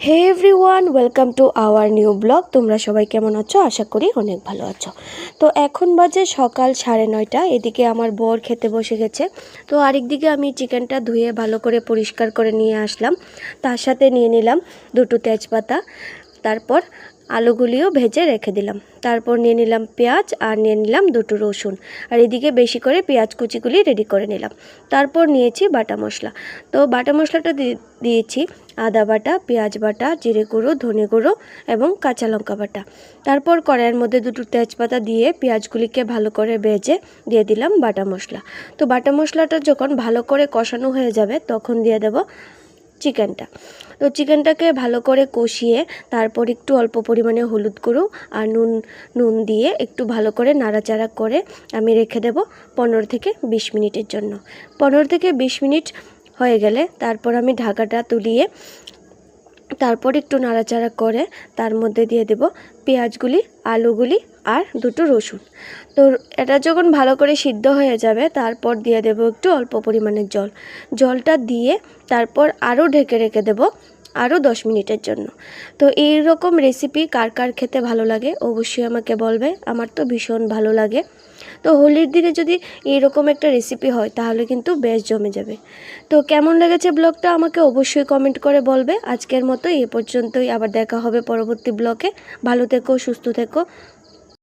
Hey everyone welcome to our new blog তোমরা সবাই কেমন আছো? আশা করি অনেক ভালো আছো। তো এখন বাজে সকাল সাড়ে নয়টা। এদিকে আমার বর খেতে বসে গেছে। তো আরেক দিকে আমি চিকেনটা ধুয়ে ভালো করে পরিষ্কার করে নিয়ে আসলাম। তার সাথে নিয়ে নিলাম দুটো তেজপাতা। তারপর আলুগুলিও ভেজে রেখে দিলাম। তারপর নিয়ে নিলাম পেঁয়াজ আর নিয়ে নিলাম দুটো রসুন। আর এদিকে বেশি করে পেঁয়াজ কুচিগুলি রেডি করে নিলাম। তারপর নিয়েছি বাটা মশলা। তো বাটা মশলাটা দিয়ে দিয়েছি আদা বাটা, পেঁয়াজ বাটা, জিরে গুঁড়ো, ধনে গুঁড়ো এবং কাঁচা লঙ্কা বাটা। তারপর কড়াইয়ের মধ্যে দুটো তেজপাতা দিয়ে পেঁয়াজগুলিকে ভালো করে ভেজে দিয়ে দিলাম বাটা মশলা। তো বাটা মশলাটা যখন ভালো করে কষানো হয়ে যাবে তখন দিয়ে দেব চিকেনটা। তো চিকেনটাকে ভালো করে কষিয়ে তারপর একটু অল্প পরিমাণে হলুদ গুঁড়ো আর নুন নুন দিয়ে একটু ভালো করে নাড়াচাড়া করে আমি রেখে দেব পনেরো থেকে বিশ মিনিটের জন্য। পনেরো থেকে বিশ মিনিট হয়ে গেলে তারপর আমি ঢাকাটা তুলিয়ে তারপর একটু নাড়াচাড়া করে তার মধ্যে দিয়ে দেব পেঁয়াজগুলি, আলুগুলি আর দুটো রসুন। তো এটা যখন ভালো করে সিদ্ধ হয়ে যাবে, তারপর দিয়ে দেব একটু অল্প পরিমাণের জল। জলটা দিয়ে তারপর আরও ঢেকে রেখে দেব আরও দশ মিনিটের জন্য। তো এই রকম রেসিপি কার কার খেতে ভালো লাগে অবশ্যই আমাকে বলবে, আমার তো ভীষণ ভালো লাগে। তো হোলির দিনে যদি এরকম একটা রেসিপি হয়, তাহলে কিন্তু বেশ জমে যাবে। তো কেমন লেগেছে ব্লগটা আমাকে অবশ্যই কমেন্ট করে বলবে। আজকের মতো এ পর্যন্তই। আবার দেখা হবে পরবর্তী ব্লকে ভালো থেকো, সুস্থ থেকো।